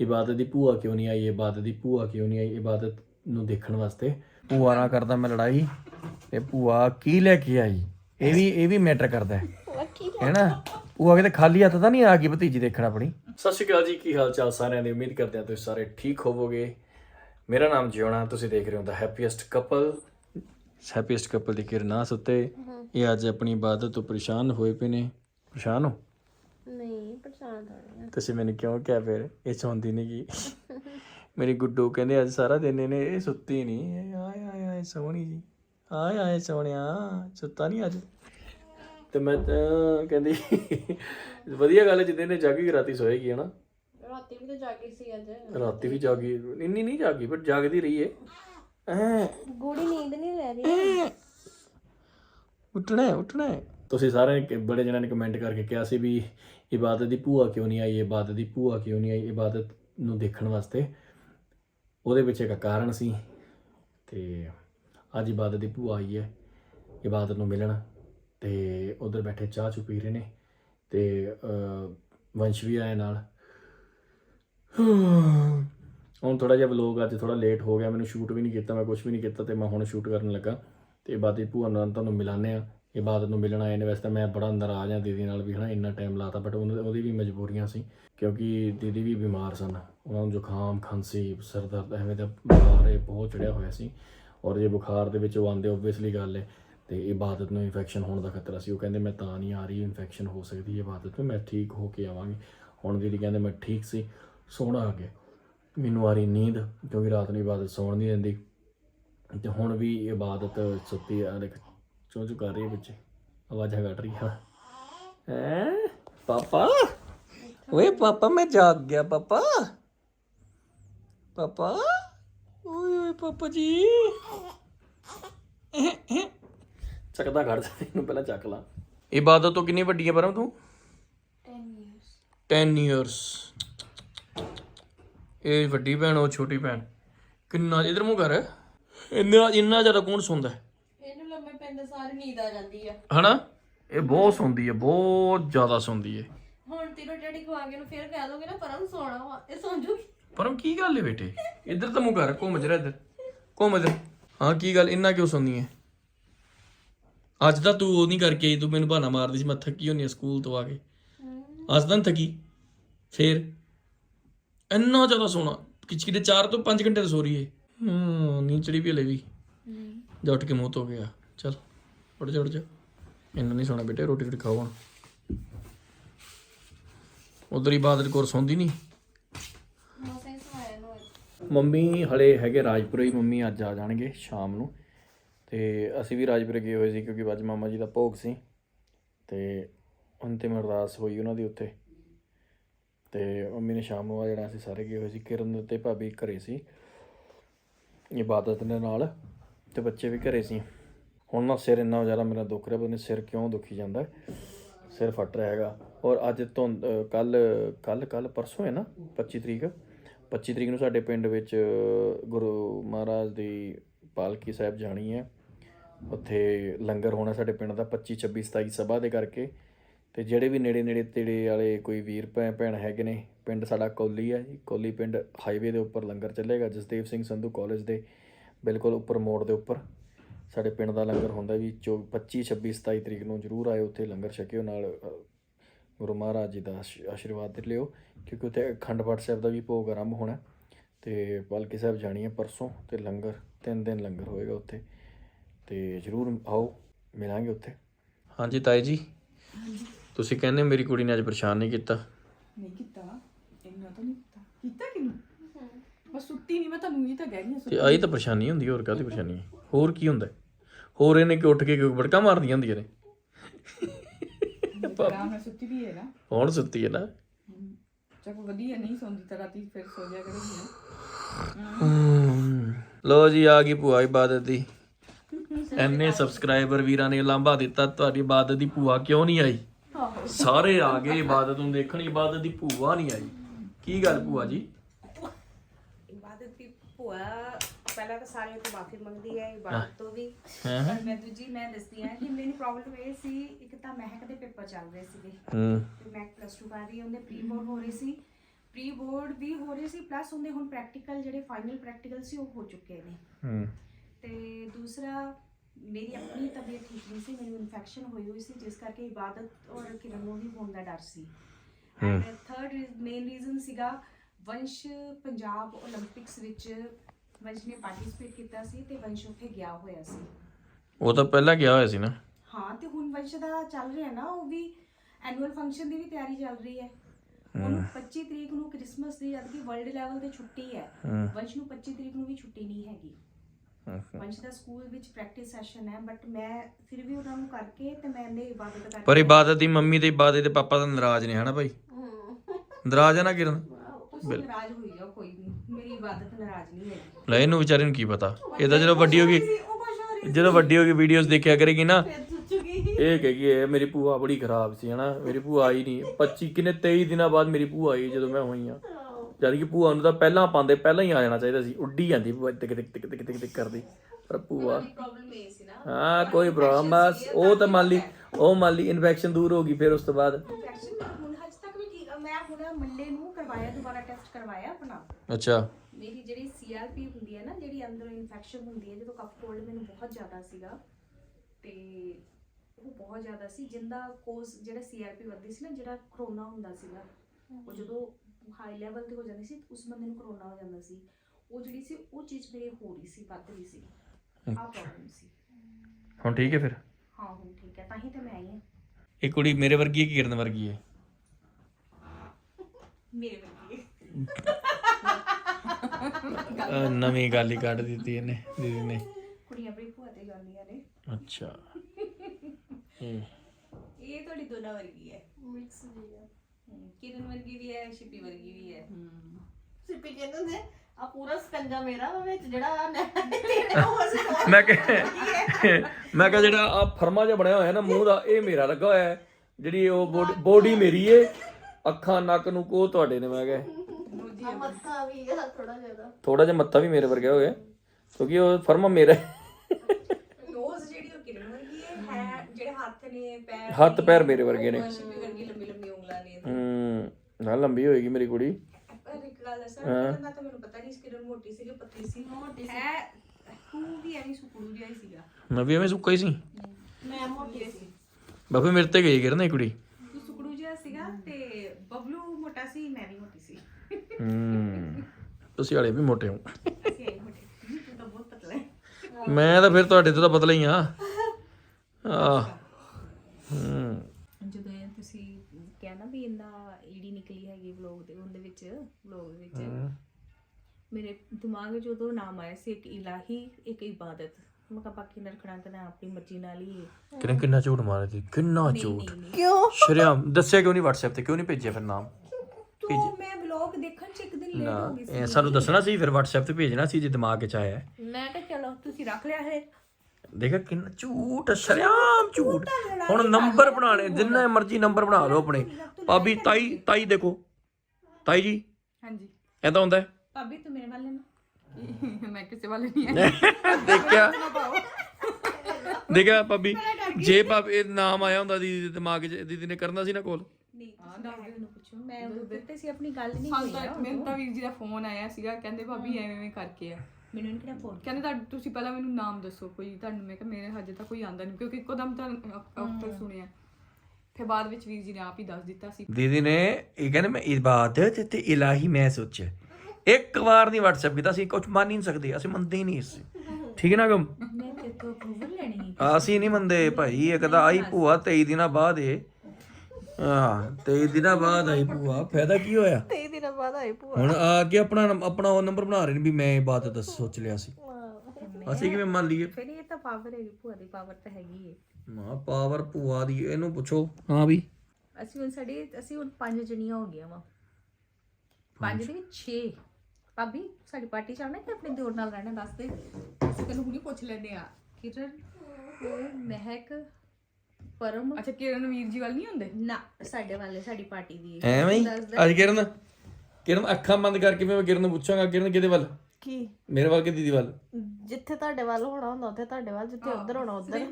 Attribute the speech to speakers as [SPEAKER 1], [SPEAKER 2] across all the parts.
[SPEAKER 1] ਇਬਾਦਤ ਦੀ ਭੂਆ ਕਿਉਂ ਨਹੀਂ ਆਈ? ਇਬਾਦਤ ਦੀ ਭੂਆ ਕਿਉਂ ਨਹੀਂ ਆਈ? ਇਬਾਦਤ ਨੂੰ ਦੇਖਣ ਵਾਸਤੇ ਭੂਆ ਨਾਲ ਕਰਦਾ ਮੈਂ ਲੜਾਈ ਤੇ ਭੂਆ ਕੀ ਲੈ ਕੇ ਆਈ? ਇਹ ਵੀ ਇਹ ਵੀ ਮੈਟਰ ਕਰਦਾ ਹੈ। ਹੈਨਾ ਭੂਆ ਕਿਤੇ ਖਾਲੀ ਹੱਥ ਤਾਂ ਨਹੀਂ ਆ ਗਈ ਭਤੀਜੀ ਦੇਖਣ ਆਪਣੀ? ਸਤਿ ਸ਼੍ਰੀ ਅਕਾਲ ਜੀ ਕੀ ਹਾਲ ਚਾਲ ਸਾਰਿਆਂ ਦੀ? ਉਮੀਦ ਕਰਦੇ ਹਾਂ ਤੁਸੀਂ ਸਾਰੇ ਠੀਕ ਹੋਵੋਗੇ। ਮੇਰਾ ਨਾਮ ਜਿਉਣਾ ਤੁਸੀਂ ਦੇਖ ਰਹੇ ਹੋ ਦਾ ਹੈਪੀਐਸਟ ਕਪਲ ਹੈਪੀਐਸਟ ਕਪਲ ਦੀ ਕਿਰਨਾ ਸੁੱਤੇ। ਇਹ ਅੱਜ ਆਪਣੀ ਇਬਾਦਤ ਤੋਂ ਪਰੇਸ਼ਾਨ ਹੋਏ ਪਏ ਨੇ। ਪਰੇਸ਼ਾਨ ਹੋ?
[SPEAKER 2] ਨਹੀਂ ਥੋੜੀ
[SPEAKER 1] ਤੁਸੀਂ ਮੈਨੂੰ ਕਿਉਂ ਕਿਹਾ ਫਿਰ? ਇਹ ਸੌਂਦੀ ਨਹੀਂ ਗੀ। ਮੇਰੀ ਗੁੱਡੂ ਕਹਿੰਦੇ ਅੱਜ ਸਾਰਾ ਦਿਨ ਇਹਨੇ ਇਹ ਸੁੱਤੀ ਨਹੀਂ ਇਹ ਆਏ ਆਏ ਆਏ ਸੋਹਣੀ ਜੀ। ਆਏ ਆਏ ਸੋਹਣਿਆ ਸੁੱਤਾ ਨਹੀਂ ਅੱਜ। ਤੇ ਮੈਂ ਤਾਂ ਕਹਿੰਦੀ ਵਧੀਆ ਗੱਲ ਹੈ ਜਿੱਦੇ ਨੇ ਜਾਗੀ ਰਾਤੀ ਸੋਏਗੀ ਹਨਾ?
[SPEAKER 2] ਰਾਤੀ ਵੀ ਤਾਂ ਜਾਗੀ ਸੀ ਅੱਜ।
[SPEAKER 1] ਰਾਤੀ ਵੀ ਜਾਗੀ। ਇੰਨੀ ਨਹੀਂ ਜਾਗੀ ਪਰ ਜਾਗਦੀ ਰਹੀ ਏ।
[SPEAKER 2] ਗੂੜੀ ਨੀਂਦ ਨਹੀਂ ਲੈ ਰਹੀ।
[SPEAKER 1] ਉੱਠਣਾ ਹੈ, ਉੱਠਣਾ ਹੈ। ਤੁਸੀਂ ਸਾਰਿਆਂ ਨੇ ਬੜੇ ਜਣਾਂ ਨੇ ਕਮੈਂਟ ਕਰਕੇ ਕਿਹਾ ਸੀ ਵੀ ਇਬਾਦਤ ਦੀ ਭੂਆ ਕਿਉਂ ਨਹੀਂ ਆਈ ਇਬਾਦਤ ਦੀ ਭੂਆ ਕਿਉਂ ਨਹੀਂ ਆਈ ਇਬਾਦਤ ਨੂੰ ਦੇਖਣ ਵਾਸਤੇ। ਉਹਦੇ ਵਿੱਚ ਇੱਕ ਕਾਰਨ ਸੀ ਤੇ ਅੱਜ ਇਬਾਦਤ ਦੀ ਭੂਆ ਆਈ ਹੈ ਇਬਾਦਤ ਨੂੰ ਮਿਲਣ ਤੇ ਉਧਰ ਬੈਠੇ ਚਾਹ ਚੁ ਪੀ ਰਹੇ ਨੇ ਤੇ ਅਹ, ਵੰਸ਼ ਵੀ ਆਏ ਨਾਲ। ਹੁਣ ਥੋੜਾ ਜਿਹਾ ਵਲੋਗ ਅੱਜ ਥੋੜਾ ਲੇਟ ਹੋ ਗਿਆ ਮੈਨੂੰ ਸ਼ੂਟ ਵੀ ਨਹੀਂ ਕੀਤਾ ਮੈਂ ਕੁਝ ਵੀ ਨਹੀਂ ਕੀਤਾ ਤੇ ਮੈਂ ਹੁਣ ਸ਼ੂਟ ਕਰਨ ਲੱਗਾ ਤੇ ਇਬਾਦਤ ਦੀ ਭੂਆ ਨਾਲ ਤੁਹਾਨੂੰ ਮਿਲਾਨੇ ਆ ਇਬਾਦਤ ਨੂੰ ਮਿਲਣ ਆਏ ਨੇ, ਵੈਸੇ ਤਾਂ ਮੈਂ ਬੜਾ ਨਾਰਾਜ਼ ਆ ਦੀਦੀ ਨਾਲ ਵੀ, ਹਨਾ, ਇੰਨਾ ਟਾਈਮ ਲਾਤਾ ਬਟ ਉਹਦੀ ਵੀ ਮਜਬੂਰੀਆਂ ਸੀ, ਕਿਉਂਕਿ ਦੀਦੀ ਵੀ ਬਿਮਾਰ ਸਨ। ਉਹਨਾਂ ਨੂੰ ਜ਼ੁਕਾਮ, ਖਾਂਸੀ, ਸਿਰ ਦਰਦ, ਐਵੇਂ ਦਾ ਬੁਖਾਰ ਇਹ ਬਹੁਤ ਚੜਿਆ ਹੋਇਆ ਸੀ। ਔਰ ਜੇ ਬੁਖਾਰ ਦੇ ਵਿੱਚ ਉਹ ਆਉਂਦੇ ਓਬਵੀਅਸਲੀ ਗੱਲ ਹੈ ਤੇ ਇਬਾਦਤ ਨੂੰ ਇਨਫੈਕਸ਼ਨ ਹੋਣ ਦਾ ਖਤਰਾ ਸੀ। ਉਹ ਕਹਿੰਦੇ, ਮੈਂ ਤਾਂ ਨਹੀਂ ਆ ਰਹੀ ਇਨਫੈਕਸ਼ਨ ਹੋ ਸਕਦੀ ਹੈ ਇਬਾਦਤ ਨੂੰ ਮੈਂ ਠੀਕ ਹੋ ਕੇ ਆਵਾਂਗੀ। ਹੁਣ ਦੀਦੀ ਕਹਿੰਦੇ, ਮੈਂ ਠੀਕ ਸੀ, ਸੋਣਾ ਆ ਗਿਆ। ਮੈਨੂੰ ਆ ਰਹੀ ਨੀਂਦ, ਕਿਉਂਕਿ ਰਾਤ ਨੂੰ ਇਬਾਦਤ ਸੌਣ ਨਹੀਂ ਦਿੰਦੀ। ਤੇ ਹੁਣ ਵੀ ਇਬਾਦਤ ਸੁੱਤੀ ਆ, ਦੇਖ ਚੋਂ ਚੋ ਕਰ ਰਹੀ ਹੈ ਵਿੱਚ। ਆਵਾਜ਼ਾਂ ਕੱਢ ਰਹੀ ਹੈ ਹੈ? ਪਾਪਾ? ਓਏ ਪਾਪਾ ਮੈਂ ਜਾਗ ਗਿਆ ਪਾਪਾ। ਪਾਪਾ? ਓਏ ਓਏ ਪਾਪਾ ਜੀ। ਚੱਕਦਾ ਘੜ ਇਹਨੂੰ ਪਹਿਲਾਂ ਚੱਕ ਲਾ। ਇਬਾਦਤ ਤੋਂ ਕਿੰਨੀ ਵੱਡੀ ਹੈ ਪਰਮ ਤੂੰ? 10 ਇਅਰਸ ਇਹ ਵੱਡੀ ਭੈਣ ਉਹ ਛੋਟੀ ਭੈਣ। ਕਿੰਨਾ ਇਧਰ ਮੂੰਹ ਕਰ। ਇੰਨਾ ਇੰਨਾ ਜ਼ਿਆਦਾ ਕੌਣ ਹੈ?
[SPEAKER 2] ਲੰਮੇ ਨੀਂਦ ਆ ਜਾਂਦੀ ਆ।
[SPEAKER 1] ਹਨਾ? ਇਹ ਬਹੁਤ ਸੌਂਦੀ ਹੈ ਬਹੁਤ ਜ਼ਿਆਦਾ ਸੌਂਦੀ ਹੈ
[SPEAKER 2] ਹੁਣ ਤੀਰੋ ਡੈਡੀ ਖਵਾ ਕੇ ਨੂੰ ਫੇਰ ਕਹਿ ਦੋਗੇ ਨਾ ਪਰਮ ਸੋਣਾ ਵਾ ਇਹ ਸੌਂ ਜੂਗੀ।
[SPEAKER 1] ਪਰਮ ਕੀ ਗੱਲ ਹੈ ਬੇਟੇ? ਇੱਧਰ ਤਾਂ ਮੂੰਹ ਕਰ ਘੁੰਮ ਜਰਾ ਇੱਧਰ। ਘੁੰਮ ਇੱਧਰ। ਹਾਂ ਕੀ ਗੱਲ ਇੰਨਾ ਕਿਉਂ ਸੌਂਦੀ ਹੈ ਅੱਜ ਤਾਂ ਤੂੰ ਉਹ ਨਹੀਂ ਕਰਕੇ ਆਈ ਤੂੰ ਮੈਨੂੰ ਬਹਾਨਾ ਮਾਰਦੀ ਸੀ ਮੈਂ ਥੱਕੀ ਹੁੰਨੀ ਆ ਸਕੂਲ ਤੋਂ ਆ ਕੇ। ਅੱਜ ਤਾਂ ਥੱਕੀ। ਫੇਰ? ਇੰਨਾ ਜ਼ਿਆਦਾ ਸੋਣਾ। ਕਿਚ ਕਿਤੇ 4 ਤੋਂ 5 ਘੰਟੇ ਤਾਂ ਸੋ ਰਹੀ ਏ ਹੂੰ ਨੀਂਦ ਚੜੀ ਵੀ ਹਲੇ ਵੀ। ਜਾ ਉੱਠ ਕੇ ਮੂੰਹ ਧੋ ਗਿਆ ਚਲ। ਉੱਠ ਜਾ ਉੱਠ ਜਾ। ਇੰਨਾ ਨਹੀਂ ਸੋਣਾ ਬੇਟੇ, ਰੋਟੀ ਰੋਟੀ ਖਾਓ ਹੁਣ। ਉਧਰ ਹੀ ਬਾਦਲ ਕੋਰ ਸੌਂਦੀ ਨਹੀਂ ਮੰਮੀ ਹਲੇ ਹੈਗੇ ਰਾਜਪੁਰੇ ਹੀ, ਮੰਮੀ ਅੱਜ ਆ ਜਾਣਗੇ ਸ਼ਾਮ ਨੂੰ। ਤੇ ਅਸੀਂ ਵੀ ਰਾਜਪੁਰੇ ਗਏ ਹੋਏ ਸੀ ਕਿਉਂਕਿ ਅੱਜ ਮਾਮਾ ਜੀ ਦਾ ਭੋਗ ਸੀ। ਤੇ ਅੰਤਿਮ ਅਰਦਾਸ ਹੋਈ ਉਹਨਾਂ ਦੀ ਉੱਥੇ। ਤੇ ਮੰਮੀ ਨੇ ਸ਼ਾਮ ਨੂੰ ਆ ਜਾਣਾ, ਅਸੀਂ ਸਾਰੇ ਗਏ ਹੋਏ ਸੀ। ਕਿਰਨ ਤੇ ਭਾਬੀ ਘਰੇ ਸੀ। ਇਬਾਦਤ ਦੇ ਨਾਲ ਤੇ ਬੱਚੇ ਵੀ ਘਰੇ ਸੀ। ਹੁਣ ਨਾ ਸਿਰ ਇੰਨਾ ਜ਼ਿਆਦਾ ਮੇਰਾ ਦੁੱਖ ਰਿਹਾ ਪਤਾ ਸਿਰ ਕਿਉਂ ਦੁਖੀ ਜਾਂਦਾ ਸਿਰ ਫਟ ਰਿਹਾ ਹੈਗਾ। ਔਰ ਅੱਜ ਤੋਂ ਕੱਲ ਕੱਲ ਕੱਲ ਪਰਸੋਂ ਹੈ ਨਾ 25 ਤਰੀਕ। 25 ਤਰੀਕ ਨੂੰ ਸਾਡੇ ਪਿੰਡ ਵਿੱਚ ਗੁਰੂ ਮਹਾਰਾਜ ਦੀ ਪਾਲਕੀ ਸਾਹਿਬ ਜਾਣੀ ਹੈ। ਉੱਥੇ ਲੰਗਰ ਹੋਣਾ ਸਾਡੇ ਪਿੰਡ ਦਾ 25 26 27 ਸਭਾ ਦੇ ਕਰਕੇ। ਤੇ ਜਿਹੜੇ ਵੀ ਨੇੜੇ ਨੇੜੇ, ਤੇੜੇ ਵਾਲੇ ਕੋਈ ਵੀਰ ਭੈ- ਭੈਣ ਹੈਗੇ ਨੇ, ਪਿੰਡ ਸਾਡਾ ਕੋਲੀ ਹੈ ਜੀ। ਕੋਲੀ ਪਿੰਡ ਹਾਈਵੇ ਦੇ ਉੱਪਰ ਲੰਗਰ ਚੱਲੇਗਾ, ਜਸਦੇਵ ਸਿੰਘ ਸੰਧੂ ਕਾਲਜ ਦੇ ਬਿਲਕੁਲ ਉੱਪਰ ਮੋੜ ਦੇ ਉੱਪਰ। ਸਾਡੇ ਪਿੰਡ ਦਾ ਲੰਗਰ ਹੁੰਦਾ ਵੀ 25 26 27 ਤਰੀਕ ਨੂੰ ਜਰੂਰ ਆਇਓ ਉੱਥੇ ਲੰਗਰ ਛਕਿਓ ਨਾਲ ਗੁਰੂ ਮਹਾਰਾਜ ਜੀ ਦਾ ਆਸ਼- ਆਸ਼ੀਰਵਾਦ ਤੇ ਲਿਓ ਕਿਉਂਕਿ ਉੱਥੇ ਅਖੰਡ ਪਾਠ ਸਾਹਿਬ ਦਾ ਵੀ ਭੋਗ ਆਰੰਭ ਹੋਣਾ ਤੇ ਪਾਲਕੀ ਸਾਹਿਬ ਜਾਣੀ ਹੈ ਪਰਸੋਂ ਤੇ ਲੰਗਰ ਤਿੰਨ ਦਿਨ ਲੰਗਰ ਹੋਏਗਾ ਉੱਥੇ ਤੇ ਜਰੂਰ ਆਓ ਮਿਲਾਂਗੇ ਉੱਥੇ। ਹਾਂਜੀ ਤਾਈ ਜੀ ਤੁਸੀਂ ਕਹਿੰਦੇ ਮੇਰੀ ਕੁੜੀ ਨੇ ਅੱਜ ਪਰੇਸ਼ਾਨ ਨਹੀਂ ਕੀਤਾ।
[SPEAKER 3] ਨਹੀਂ ਕੀਤਾ ਇੰਨਾ ਤਾਂ ਨਹੀਂ ਕੀਤਾ। ਕੀਤਾ ਕਿਨੂੰ ਬਸ ਸੁੱਤੀ ਨਹੀਂ ਮੈਂ ਤੁਹਾਨੂੰ ਇਹ ਤਾਂ ਕਹਿ ਰਹੀ ਹਾਂ
[SPEAKER 1] ਤੇ ਆਈ ਤਾਂ ਪਰੇਸ਼ਾਨੀ ਹੁੰਦੀ ਹੈ, ਹੋਰ ਕਾਹਦੀ ਪਰੇਸ਼ਾਨੀ ਹੈ? ਹੋਰ ਕੀ ਹੁੰਦਾ? ਹੈ? ਹੋਰ ਇਹਨੇ ਕਿ ਉੱਠ ਕੇ ਕਿਉਂ ਬੜਕਾ ਮਾਰਦੀਆਂ ਹੁੰਦੀਆਂ ਨੇ?
[SPEAKER 3] ਆਰਾਮ ਨਾਲ ਸੁੱਤੀ ਵੀ ਹੈ ਨਾ।
[SPEAKER 1] ਹੁਣ ਸੁੱਤੀ ਹੈ ਨਾ?
[SPEAKER 3] ਚੱਲ ਵਧੀਆ ਨਹੀਂ ਸੌਂਦੀ ਤਾਂ ਰਾਤੀ ਫਿਰ ਸੋ ਜਾ ਕਰੇਗੀ ਨਾ।
[SPEAKER 1] ਹਮ, ਲੋ ਜੀ ਆ ਗਈ ਭੂਆ ਇਬਾਦਤ ਦੀ। ਐਨੇ ਸਬਸਕ੍ਰਾਈਬਰ ਵੀਰਾਂ ਨੇ ਲਾਂਭਾ ਦਿੱਤਾ ਤੁਹਾਡੀ ਇਬਾਦਤ ਦੀ ਭੂਆ ਕਿਉਂ ਨਹੀਂ ਆਈ? ਸਾਰੇ ਆ ਗਏ ਇਬਾਦਤ ਨੂੰ ਦੇਖਣ ਇਬਾਦਤ ਦੀ ਭੂਆ ਨਹੀਂ ਆਈ। ਕੀ ਗੱਲ ਭੂਆ ਜੀ?
[SPEAKER 4] ਭੂਆ ਪਹਿਲਾਂ ਤਾਂ ਸਾਰਿਆਂ ਤੋਂ ਮਾਫੀ ਮੰਗਦੀ ਹੈ ਇਬਾਦਤ ਤੋਂ ਵੀ? ਪਰ ਮੈਂ ਦੂਜੀ ਮੈਂ ਦੱਸਦੀ ਹਾਂ ਕਿ ਮੇਰੀ ਪ੍ਰੋਬਲਮ ਇਹ ਸੀ ਇੱਕ ਤਾਂ ਮਹਿਕ ਦੇ ਪੇਪਰ ਚੱਲ ਰਹੇ ਸੀਗੇ।
[SPEAKER 1] ਹੂੰ।
[SPEAKER 4] ਤੇ ਮੈਂ ਪਲੱਸ 2 ਕਰ ਰਹੀ ਹਾਂ ਉਹਦੇ ਪ੍ਰੀ ਬੋਰਡ ਹੋ ਰਹੀ ਸੀ।
[SPEAKER 3] ਪ੍ਰੀ ਬੋਰਡ ਵੀ ਹੋ ਰਹੇ ਸੀ ਪਲੱਸ ਉਹਦੇ ਹੁਣ ਪ੍ਰੈਕਟੀਕਲ ਜਿਹੜੇ ਫਾਈਨਲ ਪ੍ਰੈਕਟੀਕਲ ਸੀ ਉਹ ਹੋ ਚੁੱਕੇ ਨੇ।
[SPEAKER 1] ਹੂੰ।
[SPEAKER 3] ਤੇ ਦੂਸਰਾ ਮੇਰੀ ਆਪਣੀ ਤਬੀਅਤ ਠੀਕ ਨਹੀਂ ਸੀ ਮੈਨੂੰ ਇਨਫੈਕਸ਼ਨ ਹੋਈ ਹੋਈ ਸੀ ਜਿਸ ਕਰਕੇ ਇਬਾਦਤ ਔਰ ਕਿਰਨ ਨੂੰ ਵੀ ਹੋਣ ਦਾ ਡਰ ਸੀ। ਐਂਡ ਥਰਡ ਮੇਨ ਰੀਜ਼ਨ ਸੀਗਾ ਵੰਸ਼ ਪੰਜਾਬ 올림픽ਸ ਵਿੱਚ ਵੰਸ਼ ਨੇ ਪਾਰਟਿਸਿਪੇਟ ਕੀਤਾ ਸੀ ਤੇ ਵੰਸ਼ ਉੱਥੇ ਗਿਆ ਹੋਇਆ ਸੀ।
[SPEAKER 1] ਉਹ ਤਾਂ ਪਹਿਲਾਂ ਗਿਆ ਹੋਇਆ ਸੀ ਨਾ?
[SPEAKER 3] ਹਾਂ ਤੇ ਹੁਣ ਵੰਸ਼ ਦਾ ਚੱਲ ਰਿਹਾ ਨਾ ਉਹ ਵੀ ਐਨੂਅਲ ਫੰਕਸ਼ਨ ਦੀ ਵੀ ਤਿਆਰੀ ਚੱਲ ਰਹੀ ਹੈ। ਉਹਨੂੰ 25 ਤਰੀਕ ਨੂੰ 크리스마ਸ ਦੀ ਜਦ ਕਿ ਵਰਲਡ ਲੈਵਲ ਤੇ ਛੁੱਟੀ ਹੈ ਵੰਸ਼ ਨੂੰ 25 ਤਰੀਕ ਨੂੰ ਵੀ ਛੁੱਟੀ ਨਹੀਂ ਹੈਗੀ। ਵੰਸ਼ ਦਾ ਸਕੂਲ ਵਿੱਚ ਪ੍ਰੈਕਟਿਸ ਸੈਸ਼ਨ ਹੈ ਬਟ ਮੈਂ ਫਿਰ ਵੀ ਉਹਨਾਂ ਨੂੰ ਕਰਕੇ ਤੇ ਮੈਂ ਇਹਨੇ ਇਬਾਦਤ ਕਰਕੇ
[SPEAKER 1] ਪਰ ਇਬਾਦਤ ਦੀ ਮੰਮੀ ਤੇ ਇਬਾਦਤ ਦੇ ਪਾਪਾ ਦਾ ਨਾਰਾਜ਼ ਨੇ ਹਨਾ ਭਾਈ? ਨਾਰਾਜ਼ ਹੈ ਨਾ ਕਿਰਨ?
[SPEAKER 3] ਨਾਰਾਜ਼ ਹੋਈ ਜਾਓ ਕੋਈ ਨਹੀਂ ਮੇਰੀ ਇਬਾਦਤ ਨਾਰਾਜ਼ ਨਹੀਂ ਹੈਗੀ।
[SPEAKER 1] ਲੈ ਇਹਨੂੰ ਵਿਚਾਰੇ ਨੂੰ ਕੀ ਪਤਾ? ਇਹ ਤਾਂ ਜਦੋਂ ਵੱਡੀ ਹੋ ਗਈ
[SPEAKER 3] ਉਹ ਖੁਸ਼ ਹੋ ਰਹੀ
[SPEAKER 1] ਜਦੋਂ ਵੱਡੀ ਹੋ ਗਈ ਵੀਡੀਓਜ਼ ਦੇਖਿਆ ਕਰੇਗੀ ਨਾ।
[SPEAKER 2] ਸੁੱਚੂਗੀ
[SPEAKER 1] ਇਹ ਕਹੇਗੀ ਇਹ ਮੇਰੀ ਭੂਆ ਬੜੀ ਖਰਾਬ ਸੀ ਹਨਾ। ਮੇਰੀ ਭੂਆ ਆਈ ਨਹੀਂ 25 ਕਿਨੇ 23 ਦਿਨਾਂ ਬਾਅਦ ਮੇਰੀ ਭੂਆ ਆਈ ਜਦੋਂ ਮੈਂ ਹੋਈ ਆ ਜਦ ਕਿ ਭੂਆ ਨੂੰ ਤਾਂ ਪਹਿਲਾਂ ਪਾਉਂਦੇ ਪਹਿਲਾਂ ਹੀ ਆ ਜਾਣਾ ਚਾਹੀਦਾ ਸੀ। ਉੱਡੀ ਜਾਂਦੀ ਭੂਆ ਟਿਕ ਟਿਕ ਟਿਕ ਟਿਕ ਟਿਕ ਟਿਕ ਕਰਦੀ। ਪਰ ਭੂਆ
[SPEAKER 2] ਪ੍ਰੋਬਲਮ ਇਹ ਸੀ ਨਾ।
[SPEAKER 1] ਹਾਂ ਕੋਈ ਪ੍ਰੋਬਲਮ ਬਸ। ਉਹ ਤਾਂ ਮੰਨ ਲਈ ਉਹ ਮੰਨ ਲਈ ਇਨਫੈਕਸ਼ਨ ਦੂਰ ਹੋ ਗਈ ਫਿਰ ਉਸ ਤੋਂ ਬਾਅਦ
[SPEAKER 3] ਇਨਫੈਕਸ਼ਨ ਹੁਣ ਹਜੇ ਤੱਕ ਵੀ ਠੀਕ ਮੈਂ ਹੁਣ ਮੰਡੇ ਨੂੰ ਕਰਵਾਇਆ ਦੁਬਾਰਾ ਟੈਸਟ ਕਰਵਾਇਆ ਆਪਣਾ।
[SPEAKER 1] ਅੱਛਾ।
[SPEAKER 3] ਮੇਰੀ ਜਿਹੜੀ ਸੀਆਰਪੀ ਹੁੰਦੀ ਹੈ ਨਾ ਜਿਹੜੀ ਅੰਦਰੋਂ ਇਨਫੈਕਸ਼ਨ ਹੁੰਦੀ ਹੈ ਜਦੋਂ ਕਫ ਕੋਲਡ ਮੈਨੂੰ ਬਹੁਤ ਜ਼ਿਆਦਾ ਸੀਗਾ ਤੇ ਉਹ ਬਹੁਤ ਜ਼ਿਆਦਾ ਸੀ। ਜਿੰਦਾ ਕੋਸ ਜਿਹੜਾ ਸੀਆਰਪੀ ਵੱਧਦੀ ਸੀ ਨਾ ਜਿਹੜਾ ਕਰੋਨਾ ਹੁੰਦਾ ਸੀਗਾ ਉਹ ਜਦੋਂ ਹਾਈ ਲੈਵਲ ਤੇ ਹੋ ਜਾਂਦੀ ਸੀ ਉਸ ਬੰਦੇ ਨੂੰ ਕਰੋਨਾ ਹੋ ਜਾਂਦਾ ਸੀ। ਉਹ ਜਿਹੜੀ ਸੀ ਉਹ ਚੀਜ਼ ਮੇਰੇ ਹੋ ਰਹੀ ਸੀ ਵੱਧ ਰਹੀ ਸੀ। ਆਹ ਪ੍ਰੋਬਲਮ ਸੀ।
[SPEAKER 1] ਹੁਣ ਠੀਕ ਹੈ ਫਿਰ?
[SPEAKER 3] ਹਾਂ ਹੁਣ ਠੀਕ ਹੈ। ਤਾਂ ਹੀ ਤਾਂ ਮੈਂ ਆਈ ਹਾਂ।
[SPEAKER 1] ਇਹ ਕੁੜੀ ਮੇਰੇ ਵਰਗੀ ਹੈ ਕਿ ਕਿਰਨ ਵਰਗੀ ਹੈ?
[SPEAKER 3] ਮੇਰੇ ਵਰਗੀ
[SPEAKER 1] ਅਹ ਨਵੀਂ ਗੱਲ ਹੀ ਕੱਢ ਦਿੱਤੀ ਇਹਨੇ ਦੀਦੀ ਨੇ।
[SPEAKER 3] ਕੁੜੀਆਂ ਬੜੀ ਭੂਆ ਤੇ ਜਾਂਦੀਆਂ ਨੇ।
[SPEAKER 1] ਅੱਛਾ। ਇਹ
[SPEAKER 3] ਇਹ ਤੁਹਾਡੀ ਦੋਨਾਂ ਵਰਗੀ ਹੈ।
[SPEAKER 2] ਮਿਕਸ ਜੀ ਆ।
[SPEAKER 3] ਹਮ, ਕਿਰਨ ਵਰਗੀ ਵੀ ਹੈ ਸ਼ਿਪੀ ਵਰਗੀ ਵੀ ਹੈ।
[SPEAKER 2] ਸਿੱਪੀ ਕਹਿੰਦੇ ਨੇ ਆ ਪੂਰਾ ਸਕੰਜਾ ਮੇਰਾ ਵਾ ਵਿੱਚ ਜਿਹੜਾ ਤੇਰੇ ਉਹ ਅਸੀਂ
[SPEAKER 1] ਮੈਂ ਕਿ ਮੈਂ ਕਿਹਾ ਜਿਹੜਾ ਆ ਫਰਮਾ ਜਿਹਾ ਬਣਿਆ ਹੋਇਆ ਨਾ ਮੂੰਹ ਦਾ ਇਹ ਮੇਰਾ ਲੱਗਾ ਹੋਇਆ ਹੈ। ਜਿਹੜੀ ਉਹ ਬੋਡੀ ਮੇਰੀ ਏ। ਅੱਖਾਂ ਨੱਕ ਨੂੰ ਕੋ ਤੁਹਾਡੇ ਨੇ ਮੈਂ ਕਿਹਾ।
[SPEAKER 2] ਆ ਮੱਥਾ ਵੀ ਆ ਥੋੜਾ ਜ਼ਿਆਦਾ
[SPEAKER 1] ਥੋੜਾ ਜਿਹਾ ਮੱਥਾ ਵੀ ਮੇਰੇ ਵਰਗਾ ਹੋਇਆ ਕਿਉਂਕਿ ਉਹ ਫਰਮਾ ਮੇਰਾ। ਹੈ।
[SPEAKER 3] ਨੋਜ਼ ਜਿਹੜੀ ਉਹ ਕਿਰਨ ਵਰਗੀ ਹੈ ਹੈ ਜਿਹੜੇ ਹੱਥ ਨੇ ਪੈਰ
[SPEAKER 1] ਹੱਥ ਪੈਰ ਮੇਰੇ ਵਰਗੇ ਨੇ।
[SPEAKER 3] ਵਰਗੀ ਲੰਬੀ ਲੰਬੀ ਉਂਗਲਾਂ ਨੇ।
[SPEAKER 1] ਹੂੰ ਨਾ ਲੰਬੀ ਹੋਏਗੀ ਮੇਰੀ ਕੁੜੀ।
[SPEAKER 3] ਪਰ ਇੱਕ ਗੱਲ ਦੱਸਾਂ ਕਿਰਨ ਦਾ ਤਾਂ ਮੈਨੂੰ ਪਤਾ ਨਹੀਂ ਸੀ ਕਿਰਨ ਮੋਟੀ ਸੀ ਕਿ ਪਤਲੀ ਸੀ। ਮੋਟੀ ਹੈ ਤੂੰ ਵੀ ਐਵੇਂ ਸੁਕੜੂ ਜਿਹਾ ਹੀ ਸੀਗਾ।
[SPEAKER 1] ਮੈਂ ਵੀ ਐਵੇਂ ਸੁੱਕਾ ਹੀ ਸੀ।
[SPEAKER 2] ਮੈਂ ਮੋਟੀ ਸੀ।
[SPEAKER 1] ਬਾਬੇ ਮੇਰੇ ਤੇ ਗਈ ਕਿਰਨ ਇਹ ਕੁੜੀ
[SPEAKER 3] ਤੂੰ ਸੁਕੜੂ ਜਿਹਾ ਸੀਗਾ ਤੇ ਬਬਲੂ ਮੋਟਾ ਸੀ ਮੈਂ ਵੀ ਮੋਟੀ ਸੀ
[SPEAKER 1] ਹੂੰ। ਤੁਸੀਂ ਵਾਲੇ ਵੀ ਮੋਟੇ ਹੋ। ਮੈਂ ਤਾਂ ਫਿਰ ਤੁਹਾਡੇ ਤੋਂ ਤਾਂ ਪਤਲਾ ਹੀ ਆ। ਆ ਹੂੰ।
[SPEAKER 3] ਜਦੋਂ ਇਹ ਤੁਸੀਂ ਕਿਹਾ ਨਾ ਵੀ ਇੰਨਾ ਈੜੀ ਨਿਕਲੀ ਹੈਗੀ ਵਲੌਗ ਦੇ ਉਹਦੇ ਵਿੱਚ ਵਲੌਗ ਵਿੱਚ ਮੇਰੇ ਦਿਮਾਗ ਵਿੱਚ ਉਦੋਂ ਨਾਮ ਆਇਆ ਸੀ ਇੱਕ ਇਲਾਹੀ ਇੱਕ ਇਬਾਦਤ। ਮੈਂ ਕਿਹਾ ਬਾਕੀ ਨਰਖਣਾ ਤਾਂ ਆਪਣੀ ਮਰਜ਼ੀ ਨਾਲ ਹੀ।
[SPEAKER 1] ਕਿਰਨ ਕਿੰਨਾ ਝੂਠ ਮਾਰਿਆ ਸੀ? ਕਿੰਨਾ ਝੂਠ।
[SPEAKER 2] ਕਿਉਂ
[SPEAKER 1] ਸ਼ਰਿਆਮ ਦੱਸਿਆ ਕਿਉਂ ਨਹੀਂ WhatsApp ਤੇ? ਕਿਉਂ ਨਹੀਂ ਭੇਜਿਆ ਫਿਰ ਨਾਮ?
[SPEAKER 3] ਤੂੰ ਮੈਂ ਵਲੌਗ ਦੇਖਣ ਚ ਇੱਕ ਦਿਨ ਲੇਟ
[SPEAKER 1] ਨਾ
[SPEAKER 3] ਹੋ ਗਈ ਸੀ।
[SPEAKER 1] ਇਹ ਸਾਨੂੰ ਦੱਸਣਾ ਸੀ ਫਿਰ WhatsApp ਤੇ ਭੇਜਣਾ ਸੀ ਜੇ ਦਿਮਾਗ 'ਚ ਆਇਆ। ਹੈ।
[SPEAKER 2] ਮੈਂ ਕਿਹਾ ਚਲੋ
[SPEAKER 3] ਤੁਸੀਂ ਰੱਖ ਲਿਆ ਹੈ
[SPEAKER 1] ਦੇਖਿਆ ਕਿੰਨਾ ਝੂਠ ਸ਼ਰਿਆਮ ਝੂਠ। ਹੁਣ ਨੰਬਰ ਬਣਾਣੇ ਜਿੰਨਾ ਮਰਜ਼ੀ ਨੰਬਰ ਬਣਾ ਲਓ ਆਪਣੇ। ਭਾਬੀ ਤਾਈ ਤਾਈ ਦੇਖੋ। ਤਾਈ ਜੀ
[SPEAKER 3] ਹਾਂਜੀ।
[SPEAKER 1] ਐਦਾਂ ਹੁੰਦਾ ਹੈ।
[SPEAKER 3] ਭਾਬੀ ਤੂੰ ਮੇਰੇ ਵਾਲੇ ਨਾ। ਮੈਂ ਕਿਸੇ ਵਾਲੇ ਨਹੀਂ ਹੈ
[SPEAKER 1] ਦੇਖਿਆ। ਦੇਖਿਆ ਭਾਬੀ ਜੇ ਭਾਬੀ ਇਹ ਨਾਮ ਆਇਆ ਹੁੰਦਾ ਦੀਦੀ ਦੇ ਦਿਮਾਗ 'ਚ ਦੀਦੀ ਨੇ ਕਰਨਾ ਸੀ ਨਾ ਕੋਲ।
[SPEAKER 3] ਨਹੀਂ ਤੁਸੀਂ ਨੂੰ ਪੁੱਛੋ। ਮੈਂ ਉਹ ਦਿੱਤੇ ਸੀ ਆਪਣੀ ਗੱਲ ਨਹੀਂ ਹੋਈ ਆ
[SPEAKER 5] ਮੈਨੂੰ ਤਾਂ ਵੀਰ ਜੀ ਦਾ ਫੋਨ ਆਇਆ ਸੀਗਾ ਕਹਿੰਦੇ ਭਾਬੀ ਐਵੇਂ ਐਵੇਂ ਕਰਕੇ ਆ।
[SPEAKER 3] ਮੈਨੂੰ ਇਹਨੇ ਕਿਹੜਾ ਫੋਨ
[SPEAKER 5] ਕਹਿੰਦੇ ਤੁਹਾਡੇ ਤੁਸੀਂ ਪਹਿਲਾਂ ਮੈਨੂੰ ਨਾਮ ਦੱਸੋ ਕੋਈ ਤੁਹਾਨੂੰ ਮੈਂ ਕਿਹਾ ਮੇਰੇ ਹਜੇ ਤਾਂ ਕੋਈ ਆਂਦਾ ਨਹੀਂ ਕਿਉਂਕਿ ਇੱਕੋਦਮ ਤਾਂ ਅਫਟਰ ਸੁਣਿਆ। ਫਿਰ ਬਾਅਦ ਵਿੱਚ ਵੀਰ ਜੀ ਨੇ ਆਪ ਹੀ ਦੱਸ ਦਿੱਤਾ ਸੀ।
[SPEAKER 1] ਦੀਦੀ ਨੇ ਇਹ ਕਹਿੰਦੇ ਮੈਂ ਇਬਾਦਤ ਤੇ ਇਲਾਹੀ ਮੈਂ ਸੋਚਿਆ। ਇੱਕ ਵਾਰ ਨਹੀਂ WhatsApp ਕੀਤਾ ਅਸੀਂ ਕੁਝ ਮੰਨ ਹੀ ਨਹੀਂ ਸਕਦੇ ਅਸੀਂ ਮੰਨਦੇ ਹੀ ਨਹੀਂ ਇਸ। ਠੀਕ ਹੈ ਨਾ ਗਮ?
[SPEAKER 3] ਮੈਂ ਤੇਰੇ ਤੋਂ ਅਪਰੂਵਲ ਲੈਣੀ ਸੀ।
[SPEAKER 1] ਅਸੀਂ ਨਹੀਂ ਮੰਨਦੇ ਭਾਈ ਇੱਕ ਤਾਂ ਆਈ ਭੂਆ 23 ਦਿਨਾਂ ਬਾਅਦ ਏ ਹਾਂ 23 ਦਿਨਾਂ ਬਾਅਦ ਆਈ ਭੂਆ। ਫਾਇਦਾ ਕੀ ਹੋਇਆ?
[SPEAKER 2] ਤੇ ਦਿਨਾਂ ਬਾਅਦ ਆਏ ਭੂਆ।
[SPEAKER 1] ਹੁਣ ਆ ਕੇ ਆਪਣਾ ਆਪਣਾ ਉਹ ਨੰਬਰ ਬਣਾ ਰਹੇ ਨੇ ਵੀ ਮੈਂ ਇਬਾਦਤ ਸੋਚ ਲਿਆ ਸੀ। ਅਸੀਂ ਕਿਵੇਂ ਮੰਨ ਲਈਏ?
[SPEAKER 3] ਫਿਰ ਇਹ ਤਾਂ ਪਾਵਰ ਹੈ ਭੂਆ ਦੀ ਪਾਵਰ ਤਾਂ ਹੈਗੀ ਹੈ
[SPEAKER 1] ਨਾ ਪਾਵਰ ਭੂਆ ਦੀ ਇਹਨੂੰ ਪੁੱਛੋ। ਹਾਂ ਵੀ।
[SPEAKER 3] ਅਸੀਂ ਹੁਣ ਸਾਡੇ ਅਸੀਂ ਹੁਣ ਪੰਜ ਜਣੀਆਂ ਹੋ ਗਈਆਂ ਵਾ। ਪੰਜ ਦੇ ਵਿੱਚ 6 ਭਾਬੀ ਸਾਡੀ ਪਾਰਟੀ ਚ ਆਉਣਾ ਕਿ ਆਪਣੇ ਦਿਓਰ ਨਾਲ ਰਹਿਣਾ ਦੱਸ ਦੇ। ਅਸੀਂ ਤੈਨੂੰ ਹੁਣੀ ਪੁੱਛ ਲੈਂਦੇ ਆ। ਕਿਰਨ ਮਹਿਕ ਪਰਮ।
[SPEAKER 5] ਅੱਛਾ ਕਿਰਨ ਵੀਰ ਜੀ ਵੱਲ ਨਹੀਂ ਹੁੰਦੇ?
[SPEAKER 3] ਨਾ ਸਾਡੇ ਵਾਲੇ ਸਾਡੀ ਪਾਰਟੀ ਦੀ
[SPEAKER 1] ਐਵੇਂ ਹੀ? ਅੱਜ ਕਿਰਨ ਕਿਰਨ ਅੱਖਾਂ ਬੰਦ ਕਰਕੇ ਮੈਂ ਕਿਰਨ ਨੂੰ ਪੁੱਛਾਂਗਾ? ਕਿਰਨ ਕਿਹਦੇ ਵੱਲ?
[SPEAKER 2] ਕੀ?
[SPEAKER 1] ਮੇਰੇ ਵੱਲ ਕਿ ਦੀਦੀ ਵੱਲ?
[SPEAKER 2] ਜਿੱਥੇ ਤੁਹਾਡੇ ਵੱਲ ਹੋਣਾ ਹੁੰਦਾ ਉੱਥੇ ਤੁਹਾਡੇ ਵੱਲ ਜਿੱਥੇ ਉਧਰ ਹੋਣਾ ਉਧਰ।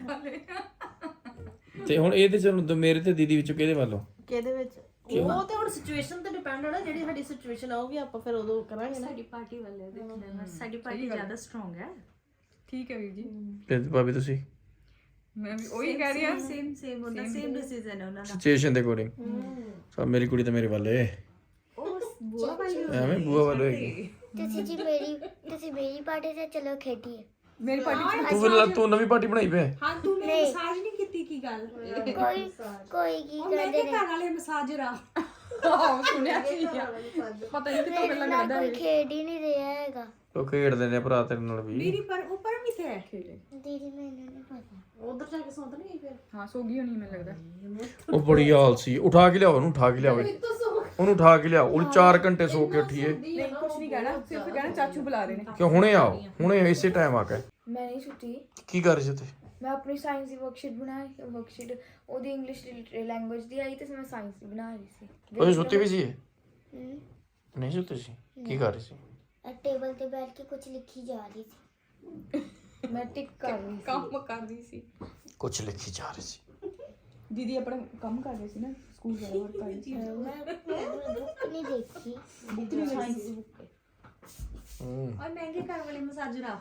[SPEAKER 1] ਤੇ ਹੁਣ ਇਹਦੇ ਚ ਹੁਣ ਮੇਰੇ ਤੇ ਦੀਦੀ ਵਿੱਚੋਂ ਕਿਹਦੇ ਵੱਲੋਂ
[SPEAKER 2] ਕਿਹਦੇ ਵਿੱਚ? ਉਹ ਤੇ ਹੁਣ ਸਿਚੁਏਸ਼ਨ ਤੇ ਡਿਪੈਂਡ ਹੈ ਨਾ ਜਿਹੜੀ ਸਾਡੀ ਸਿਚੁਏਸ਼ਨ ਆਊਗੀ ਆਪਾਂ ਫਿਰ ਉਦੋਂ ਕਰਾਂਗੇ ਨਾ।
[SPEAKER 3] ਸਾਡੀ ਪਾਰਟੀ ਵਾਲੇ ਦੇਖਣਾ ਬਸ ਸਾਡੀ ਪਾਰਟੀ ਜ਼ਿਆਦਾ ਸਟਰੋਂਗ ਹੈ।
[SPEAKER 5] ਠੀਕ ਹੈ ਵੀਰ ਜੀ।
[SPEAKER 1] ਤੇ ਭਾਬੀ ਤੁਸੀਂ?
[SPEAKER 5] ਮੈਂ ਵੀ ਉਹੀ ਕਹਿ ਰਹੀ
[SPEAKER 3] ਸੇਮ ਸੇਮ ਹੁੰਦਾ ਸੇਮ ਡਿਸੀਜਨ ਹੈ ਉਹਨਾਂ ਦਾ।
[SPEAKER 1] ਸਿਚੁਏਸ਼ਨ ਦੇ ਅਕੋਰਡਿੰਗ ਸੋ ਮੇਰੀ ਕੁੜੀ ਤਾਂ ਮੇਰੇ ਵੱਲੇ
[SPEAKER 3] ਉਹ ਬੁਆ ਵਾਲੀ
[SPEAKER 1] ਐਵੇਂ ਬੂਆ ਵੱਲ ਹੋਏਗੀ।
[SPEAKER 6] ਤੁਸੀਂ ਜੀ ਮੇਰੀ ਤੁਸੀਂ ਮੇਰੀ ਪਾਰਟੀ ਤੇ ਚਲੋ ਖੇਡੀਏ।
[SPEAKER 5] ਮੇਰੀ ਪਾਰਟੀ
[SPEAKER 1] ਤੂੰ ਫਿਰ ਤੂੰ ਨਵੀਂ ਪਾਰਟੀ ਬਣਾਈ ਪਏ
[SPEAKER 3] ਹਾਂ? ਤੂੰ ਮੇਰੀ ਮਸਾਜ ਨਹੀਂ ਕੀਤੀ ਕੀ ਗੱਲ?
[SPEAKER 6] ਕੋਈ ਕੋਈ ਕੀ
[SPEAKER 3] ਉਹ ਮੈਂ
[SPEAKER 6] ਕਰਦੇ
[SPEAKER 3] ਕਿਹਾ ਘਰ ਵਾਲੇ ਮਸਾਜਰ ਆ
[SPEAKER 5] ਆਹ ਸੁਣਿਆ ਸੀ ਪਤਾ ਨਹੀਂ ਕਿੱਥੋਂ ਗੱਲਾਂ
[SPEAKER 6] ਨਾ
[SPEAKER 5] ਕਰਦਾ
[SPEAKER 6] ਕੋਈ ਖੇਡ ਹੀ ਨਹੀਂ ਰਿਹਾ ਹੈਗਾ।
[SPEAKER 1] ਉਹ ਖੇਡਦੇ ਨੇ ਭਰਾ ਤੇਰੇ ਨਾਲ ਵੀ।
[SPEAKER 3] ਮੇਰੀ ਪਰ ਉਹ ਪਰਮ ਕਿੱਥੇ ਹੈ
[SPEAKER 6] ਦੀਦੀ ਮੈਨੂੰ ਨਹੀਂ ਪਤਾ।
[SPEAKER 2] ਉਧਰ ਜਾ ਕੇ ਸੌਂਦ ਨਹੀਂ ਫਿਰ?
[SPEAKER 5] ਹਾਂ ਸੋ ਗਈ ਹੋਣੀ ਮੈਨੂੰ ਲੱਗਦਾ।
[SPEAKER 1] ਉਹ ਬੜੀ ਆਲਸੀ ਉਠਾ ਕੇ ਲਿਆਓ ਉਹਨੂੰ ਉਠਾ ਕੇ ਲਿਆਓ। ਉਹਨੂੰ ਉਠਾ ਕੇ ਲਿਆਓ। ਉਹ 4 ਘੰਟੇ ਸੋ ਕੇ ਉੱਠੀਏ।
[SPEAKER 5] ਨਹੀਂ ਕੁਝ ਨਹੀਂ ਕਹਿਣਾ। ਸਿਰਫ ਕਹਿਣਾ ਚਾਚੂ ਬੁਲਾ ਰਹੇ ਨੇ।
[SPEAKER 1] ਕਿ ਹੁਣੇ ਆਓ। ਹੁਣੇ ਇਸੇ ਟਾਈਮ ਆ ਕੇ
[SPEAKER 7] ਮੈਂ ਨਹੀਂ ਸੁੱਤੀ।
[SPEAKER 1] ਕੀ ਕਰ ਰਹੇ ਸੀ ਤੇ
[SPEAKER 7] ਮੈਂ ਆਪਣੀ ਸਾਇੰਸ ਦੀ ਵਰਕਸ਼ੀਟ ਬਣਾਈ ਵਰਕਸ਼ੀਟ ਉਹਦੀ ਇੰਗਲਿਸ਼ ਲੈਂਗੁਏਜ ਦੀ ਆਈ ਤੇ ਮੈਂ ਸਾਇੰਸ ਦੀ ਬਣਾ ਰਹੀ ਸੀ।
[SPEAKER 1] ਉਹ ਸੁੱਤੀ ਵੀ ਸੀ ਇਹ?
[SPEAKER 6] ਹਮ,
[SPEAKER 1] ਨਹੀਂ ਸੁੱਤੀ ਸੀ? ਕੀ ਕਰ ਰਹੀ ਸੀ?
[SPEAKER 6] ਇਹ ਟੇਬਲ ਤੇ ਬੈਠ ਕੇ ਕੁਝ ਲਿਖੀ ਜਾ ਰਹੀ ਸੀ।
[SPEAKER 7] ਮੈਂ ਟਿਕ ਕਰ ਰਹੀ ਸੀ।
[SPEAKER 5] ਕੰਮ ਕਰਦੀ ਸੀ।
[SPEAKER 1] ਕੁਝ ਲਿਖੀ ਜਾ ਰਹੀ ਸੀ।
[SPEAKER 5] ਦੀਦੀ ਆਪਣਾ ਕੰਮ ਕਰ ਰਹੀ ਸੀ ਨਾ ਸਕੂਲ ਵਾਲਾ ਵਰਕ ਕਰ ਰਹੀ ਸੀ
[SPEAKER 6] ਮੈਂ ਬੁੱਕ ਨਹੀਂ ਦੇਖੀ।
[SPEAKER 7] ਸਾਇੰਸ ਦੀ ਬੁੱਕ
[SPEAKER 1] ਹੂੰ।
[SPEAKER 3] ਔਰ ਮਹਿੰਗੇ ਘਰ ਵਾਲੇ ਮਸਾਜਰ ਆ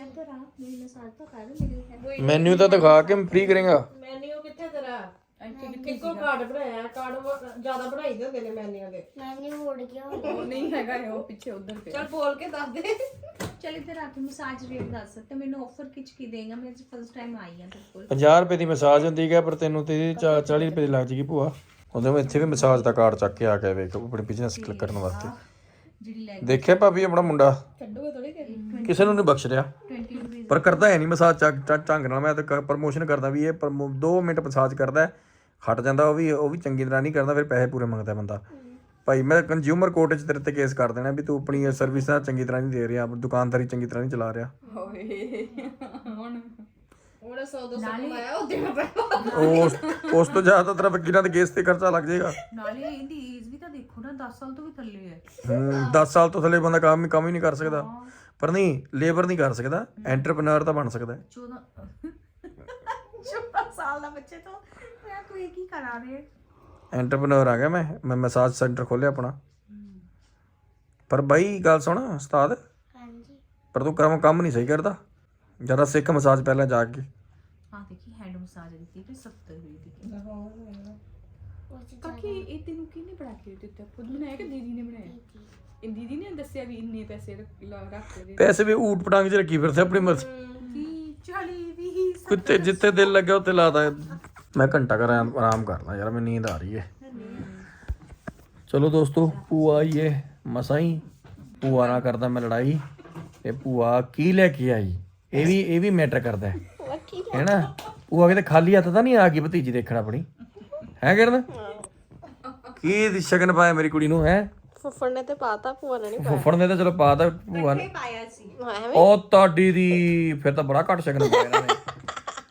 [SPEAKER 3] ਇੱਧਰ ਆ ਮੇਰੀ ਮਸਾਜ ਤਾਂ ਕਰ ਮੇਰੀ
[SPEAKER 1] ਮੈਨੂ ਤਾਂ ਦਿਖਾ ਕੇ ਫ੍ਰੀ ਕਰੇਗਾ।
[SPEAKER 2] ਮੈਨੂ ਕਿੱਥੇ ਤੇਰਾ?
[SPEAKER 5] ਇੱਥੇ ਕਿੱਥੇ
[SPEAKER 2] ਇੱਕੋ ਕਾਰਡ ਬਣਾਇਆ ਕਾਰਡ ਜ਼ਿਆਦਾ ਬਣਾਈ ਦੇ ਹੁੰਦੇ ਨੇ ਮੈਨੂ ਦੇ।
[SPEAKER 6] ਮੈਨੂ ਉੜ ਗਿਆ। ਹੋਣਾ।
[SPEAKER 5] ਉਹ ਨਹੀਂ ਹੈਗਾ ਇਹ ਉਹ ਪਿੱਛੇ ਉਧਰ ਪਿਆ।
[SPEAKER 2] ਚਲ ਬੋਲ ਕੇ ਦੱਸ ਦੇ।
[SPEAKER 3] ਚਲ ਇੱਧਰ ਆ ਕੇ ਮਸਾਜ ਰੇਟ ਦੱਸ ਤੇ ਮੈਨੂੰ ਆਫਰ ਕਿਚ ਕੀ ਦੇਗਾ? ਮੈਂ ਫਸਟ ਟਾਈਮ ਆਈ ਹਾਂ ਤੇਰੇ ਕੋਲ।
[SPEAKER 1] 50 ਰੁਪਏ ਦੀ ਮਸਾਜ ਹੁੰਦੀ ਹੈ ਪਰ ਤੈਨੂੰ ਤੇ 40 ਰੁਪਏ ਦੀ ਲੱਗ ਜੇਗੀ ਭੂਆ। ਉਹਦੇ ਮੈਂ ਇੱਥੇ ਵੀ ਮਸਾਜ ਦਾ ਕਾਰਡ ਚੱਕ ਕੇ ਆ ਕੇ ਵੇਖ ਆਪਣੇ ਬਿਜ਼ਨਸ ਕਲਿੱਕ ਕਰਨ ਵਾਸਤੇ।
[SPEAKER 3] ਜਿਹੜੀ ਲੈ
[SPEAKER 1] ਦੇਖਿਆ ਭਾਬੀ ਆਪਣਾ ਮੁੰਡਾ?
[SPEAKER 5] ਛੱਡੋਗੇ ਥੋੜੇ ਕਿ
[SPEAKER 1] ਕਿਸੇ ਨੂੰ ਨਹੀਂ ਬਖਸ਼ ਰਿਹਾ।
[SPEAKER 3] 20 ਰੁਪਏ
[SPEAKER 1] ਪਰ ਕਰਦਾ ਹੈ ਨਹੀਂ ਮਸਾਜ ਢੰਗ ਨਾਲ। ਮੈਂ ਤਾਂ ਪ੍ਰਮੋਸ਼ਨ ਕਰਦਾ ਵੀ ਇਹ 2 ਮਿੰਟ ਮਸਾਜ ਕਰਦਾ ਹਟ ਜਾਂਦਾ ਉਹ ਵੀ ਉਹ ਵੀ ਚੰਗੀ ਤਰ੍ਹਾਂ ਨਹੀਂ ਕਰਦਾ ਫਿਰ ਪੈਸੇ ਪੂਰੇ ਮੰਗਦਾ ਬੰਦਾ। ਭਾਈ ਮੈਂ ਕੰਜ਼ਿਊਮਰ ਕੋਰਟ 'ਚ ਤੇਰੇ ਤੇ ਕੇਸ ਕਰ ਦੇਣਾ ਵੀ ਤੂੰ ਆਪਣੀ ਸਰਵਿਸ ਚੰਗੀ ਤਰ੍ਹਾਂ ਨਹੀਂ ਦੇ ਰਿਹਾ ਦੁਕਾਨਦਾਰੀ ਚੰਗੀ ਤਰ੍ਹਾਂ ਨਹੀਂ ਚਲਾ ਰਿਹਾ।
[SPEAKER 5] ਹੋਏ ਹੁਣ
[SPEAKER 2] ਉਹਨੇ 100 200 ਕਮਾਇਆ ਉਹ ਦੇਣਾ ਪੈਣਾ
[SPEAKER 1] ਉਸ ਉਸ ਤੋਂ ਜ਼ਿਆਦਾ ਤੇਰਾ ਵਕੀਲਾਂ ਦੇ ਕੇਸ ਤੇ ਖਰਚਾ ਲੱਗ ਜਾਏਗਾ।
[SPEAKER 3] ਨਾਲੇ ਇਹਦੀ ਏਜ ਵੀ ਤਾਂ ਦੇਖੋ ਨਾ 10 ਸਾਲ ਤੋਂ ਵੀ ਥੱਲੇ ਹੈ।
[SPEAKER 1] ਹੂੰ 10 ਸਾਲ ਤੋਂ ਥੱਲੇ ਬੰਦਾ ਕੰਮ ਕੰਮ ਹੀ ਨਹੀਂ ਕਰ ਸਕਦਾ। ਪਰ ਨਹੀਂ ਲੇਬਰ ਨਹੀਂ ਕਰ ਸਕਦਾ ਐਂਟਰਪ੍ਰੈਨਰ ਤਾਂ ਬਣ ਸਕਦਾ ਹੈ।
[SPEAKER 3] 14 14 ਸਾਲ ਦਾ ਬੱਚੇ ਤੋਂ ਮੈਂ ਕੋਈ ਕੀ ਕਰਾ ਰਹੇ
[SPEAKER 1] ਐਂਟਰਪ੍ਰੈਨਰ ਆ ਗਿਆ ਮੈਂ ਮੈਂ ਮਸਾਜ ਸੈਂਟਰ ਖੋਲਿਆ ਆਪਣਾ। ਪਰ ਬਾਈ ਗੱਲ ਸੁਣ ਉਸਤਾਦ।
[SPEAKER 6] ਹਾਂਜੀ।
[SPEAKER 1] ਪਰ ਤੂੰ ਕੰਮ ਕੰਮ ਨਹੀਂ ਸਹੀ ਕਰਦਾ। ਜਰਾ ਸਿੱਖ ਮਸਾਜ ਪਹਿਲਾਂ ਜਾ ਕੇ।
[SPEAKER 3] ਹਾਂ ਦੇਖੀ ਹੈਂਡ ਮਸਾਜ ਦਿੱਤੀ ਤੇ 70 ਰੁਪਏ ਦੀ
[SPEAKER 6] ਉਸ ਚ
[SPEAKER 5] ਕਾਕੀ ਇਹ ਤੈਨੂੰ ਕਿਹਨੇ ਬਣਾ ਕੇ ਦਿੱਤਾ ਖੁਦ ਬਣਾਇਆ ਕਿ ਦੀਦੀ ਨੇ ਬਣਾਇਆ? ਇਹ ਦੀਦੀ ਨੇ ਦੱਸਿਆ ਵੀ ਇੰਨੇ ਪੈਸੇ ਰੱਖ ਲਾ- ਰੱਖ ਦੇ।
[SPEAKER 1] ਪੈਸੇ ਵੀ ਊਟ ਪਟਾਂਗ 'ਚ ਰੱਖੀ ਫਿਰਦੇ ਆਪਣੀ ਮਰਜ਼ੀ।
[SPEAKER 3] 30 40 20
[SPEAKER 1] ਕਿਤੇ ਜਿੱਥੇ ਦਿਲ ਲੱਗਿਆ ਉੱਥੇ ਲਾਦਾ ਮੈਂ ਘੰਟਾ ਕਰ ਆਰਾਮ ਆਰਾਮ ਕਰਨਾ ਯਾਰ ਮੈਨੂੰ ਨੀਂਦ ਆ ਰਹੀ ਹੈ ਚਲੋ ਦੋਸਤੋ ਏ ਮਸਾਂ ਹੀ। ਭੂਆ ਨਾਲ ਕਰਦਾ ਮੈਂ ਲੜਾਈ ਤੇ ਭੂਆ ਕੀ ਲੈ ਕੇ ਆਈ? ਇਹ ਵੀ ਇਹ ਵੀ ਮੈਟਰ ਕਰਦਾ ਹੈ। ਹੈਨਾ? ਭੂਆ ਕਿਤੇ ਖਾਲੀ ਹੱਥ ਤਾਂ ਨਹੀਂ ਆ ਗਈ ਭਤੀਜੀ ਦੇਖਣ ਆਪਣੀ? ਹੈ ਕਿਰਨ? ਕੀ ਦੀ ਸ਼ਗਨ ਪਾਇਆ ਮੇਰੀ ਕੁੜੀ ਨੂੰ ਹੈ?
[SPEAKER 2] ਫੁੱਫੜ ਨੇ ਤੇ ਪਾਤਾ ਭੂਆ ਨੇ ਨਹੀਂ
[SPEAKER 1] ਫੁੱਫੜ ਨੇ ਤਾਂ ਚਲੋ ਪਾਤਾ ਭੂਆ ਨੇ।
[SPEAKER 3] ਪਾਇਆ ਸੀ।
[SPEAKER 1] ਉਹ ਤੁਹਾਡੀ ਦੀ ਫਿਰ ਤਾਂ ਬੜਾ ਘੱਟ ਸ਼ਗਨ ਪਾਇਆ ਇਹਨਾਂ ਨੇ।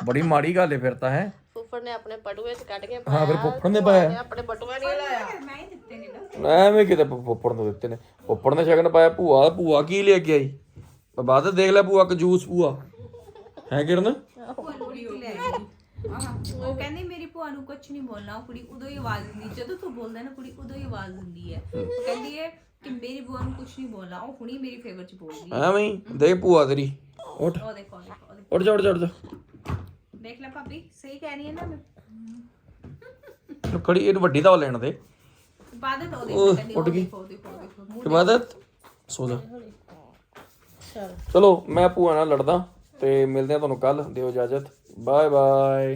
[SPEAKER 1] ਬੜੀ ਮਾੜੀ ਗੱਲ ਏ ਫਿਰ ਤਾਂ ਹੈ?
[SPEAKER 2] ਫੁੱਫੜ ਨੇ ਆਪਣੇ ਪਟੂਏ ਚ ਕੱਢ ਕੇ
[SPEAKER 1] ਹਾਂ ਫਿਰ ਫੁੱਫੜ ਨੇ ਪਾਇਆ।
[SPEAKER 2] ਆਪਣੇ ਬਟੂਆ ਨਹੀਂ ਲਾਇਆ।
[SPEAKER 3] ਮੈਂ ਹੀ ਦਿੱਤੇ ਨੇ ਨਾ।
[SPEAKER 1] ਐਵੇਂ ਕਿਤੇ ਫੁੱਫੜ ਨੂੰ ਦਿੱਤੇ ਨੇ। ਫੁੱਫੜ ਨੇ ਸ਼ਗਨ ਪਾਇਆ ਭੂਆ ਭੂਆ ਕੀ ਲੈ ਕੇ ਆਈ? ਬਾਅਦ ਦੇਖ ਲੈ ਭੂਆ ਕੰਜੂਸ ਭੂਆ। ਹੈ ਕਿਰਨ?
[SPEAKER 3] ਭੂਆ ਨੂੰ ਕੁੜੀ ਲੈ ਗਈ ਉਹ ਕਹਿੰਦੀ ਮੇਰੀ ਭੂਆ ਨੂੰ ਕੁਝ ਨਹੀਂ ਬੋਲਣਾ ਉਹ ਕੁੜੀ ਉਦੋਂ ਹੀ ਆਵਾਜ਼ ਦਿੰਦੀ। ਜਦੋਂ ਤੂੰ ਬੋਲਦਾ ਨਾ ਕੁੜੀ ਉਦੋਂ ਹੀ ਆਵਾਜ਼ ਦਿੰਦੀ ਹੈ। ਕਹਿੰਦੀ ਹੈ ਕਿ ਮੇਰੀ ਭੂਆ ਨੂੰ ਕੁਝ ਨਹੀਂ ਬੋਲਣਾ ਉਹ ਹੁਣੀ ਮੇਰੀ ਫੇਵਰ ਚ ਬੋਲਦੀ ਹੈ।
[SPEAKER 1] ਐਵੇਂ ਹੀ ਦੇਖ ਭੂਆ ਤੇਰੀ। ਉੱਠ।
[SPEAKER 3] ਉਹ ਦੇਖੋ ਉਹ ਦੇਖੋ ਉਹ ਦੇਖੋ।
[SPEAKER 1] ਉੱਠ ਜਾ ਉੱਠ ਜਾ ਉੱਠ ਜਾ।
[SPEAKER 3] ਦੇਖ ਲੈ ਭਾਬੀ ਸਹੀ ਕਹਿ ਰਹੀ ਹੈ ਨਾ ਮੈਂ
[SPEAKER 1] ਇਹਨੂੰ ਖੜੀ ਇਹਨੂੰ ਵੱਡੀ ਤਾਂ ਲੈਣ ਦੇ।
[SPEAKER 3] ਇਬਾਦਤ ਉਹ ਉਹ
[SPEAKER 1] ਗਈ।
[SPEAKER 3] ਦੇਖੋ ਉਹ ਦੇਖੋ ਉਹ ਦੇਖੋ ਮੂੰਹ
[SPEAKER 1] ਇਬਾਦਤ ਸੋ ਜਾ। ਚਲੋ ਮੈਂ ਭੂਆ ਨਾਲ ਲੜਦਾ ਤੇ ਮਿਲਦੇ ਆ ਤੁਹਾਨੂੰ ਕੱਲ ਦਿਓ ਇਜਾਜ਼ਤ। Bye bye